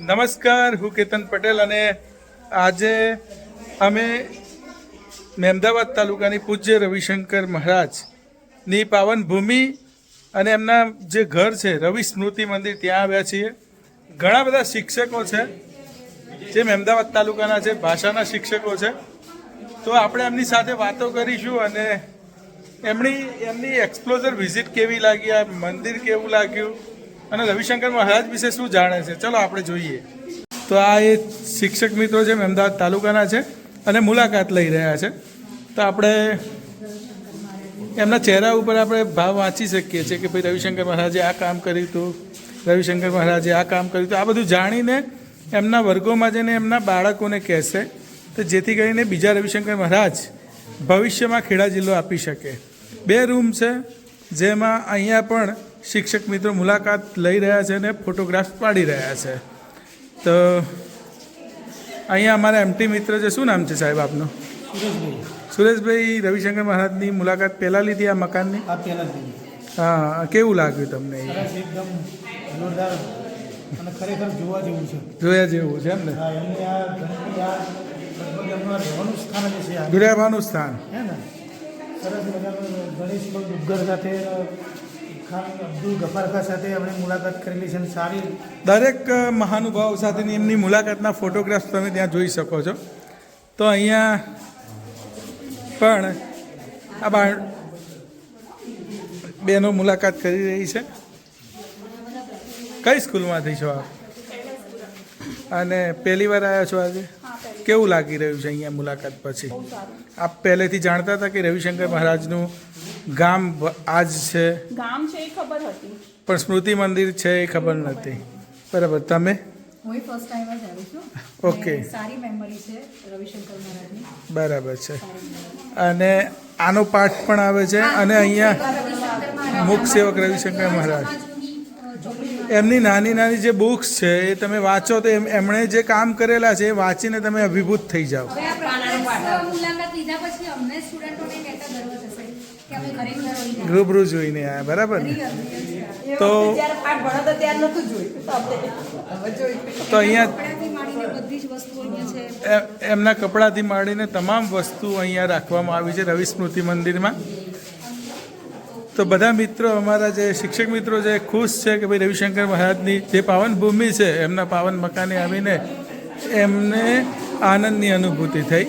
નમસ્કાર, હું કેતન પટેલ અને આજે અમે મહેમદાવાદ તાલુકાની પૂજ્ય રવિશંકર મહારાજની પાવન ભૂમિ અને એમના જે ઘર છે, રવિ સ્મૃતિ મંદિર, ત્યાં આવ્યા છીએ. ઘણા બધા શિક્ષકો છે, જે મહેમદાવાદ તાલુકાના છે, ભાષાના શિક્ષકો છે. તો આપણે એમની સાથે વાતો કરીશું અને એમની એમની એક્સપ્લોઝર વિઝિટ કેવી લાગી, આ મંદિર કેવું લાગ્યું? અને રવિશંકર મહારાજ વિશે શું જાણે છે? ચલો આપણે જોઈએ. તો આ એ શિક્ષક મિત્રો છે, અમદાવાદ તાલુકાના છે અને મુલાકાત લઈ રહ્યા છે. તો આપણે એમના ચહેરા ઉપર આપણે ભાવ વાંચી શકીએ છીએ કે ભાઈ રવિશંકર મહારાજે આ કામ કર્યું હતું, રવિશંકર મહારાજે આ કામ કર્યું હતું. આ બધું જાણીને એમના વર્ગોમાં જઈને એમના બાળકોને કહેશે. તો જેથી કરીને બીજા રવિશંકર મહારાજ ભવિષ્યમાં ખેડા જિલ્લો આપી શકે. બે રૂમ છે, જેમાં અહીંયા પણ શિક્ષક મિત્રો મુલાકાત લઈ રહ્યા છે અને ફોટોગ્રાફ્સ પાડી રહ્યા છે. તો અહીંયા અમારા એમટી મિત્ર છે શું નામ છે સાહેબ આપનું? સુરેશભાઈ. રવિશંકર મહારાજની મુલાકાત પહેલાં લીધી આ મકાનની. હા કેવું લાગ્યું તમને જોયા જેવું છે એમ ને? રહેવાનું સ્થાન ગણેશ દુગ્ગર સાથે ખાન અબ્દુલ ગફારખા સાથે એમણે મુલાકાત કરેલી છે અને સારી દરેક મહાનુભાવ સાથેની એમની મુલાકાતના ફોટોગ્રાફ્સ તમે ત્યાં જોઈ શકો છો. તો અહીંયા પણ આ બા બેનો મુલાકાત કરી રહી છે. કઈ સ્કૂલમાંથી છો આપ? અને પહેલી વાર આવ્યા છો આજે? કેવું લાગી રહ્યું છે અહીંયા મુલાકાત પછી? આપ પહેલેથી જાણતા હતા કે રવિશંકર મહારાજનું ગામ આજ છે. ગામ છે એ ખબર હતી. પણ સ્મૃતિ મંદિર છે એ ખબર નથી. બરાબર તમે? હું ફર્સ્ટ ટાઈમ જ આવી છું. ઓકે. સારી મેમરી છે રવિશંકર મહારાજની. બરાબર છે. અને આનો પાઠ પણ આવે છે અને અહીંયા મુખ સેવક રવિશંકર મહારાજ. એમની નાની નાની જે બુક્સ છે એ તમે વાંચો તો એમ એમણે જે કામ કરેલા છે એ વાંચીને તમે અભિભૂત થઈ જાઓ. મુલાકાત લીધા પછી અમને સ્ટુડન્ટોને કહેતા રૂબરૂ જોઈને આવ્યા બરાબર ને? તો તો અહીંયા એમના કપડાથી માંડીને તમામ વસ્તુ અહીંયા રાખવામાં આવી છે રવિ સ્મૃતિ મંદિરમાં. તો બધા મિત્રો અમારા જે શિક્ષક મિત્રો જે ખુશ છે કે ભાઈ રવિશંકર મહારાજની જે પાવન ભૂમિ છે એમના પાવન મકાને આવીને એમને આનંદની અનુભૂતિ થઈ.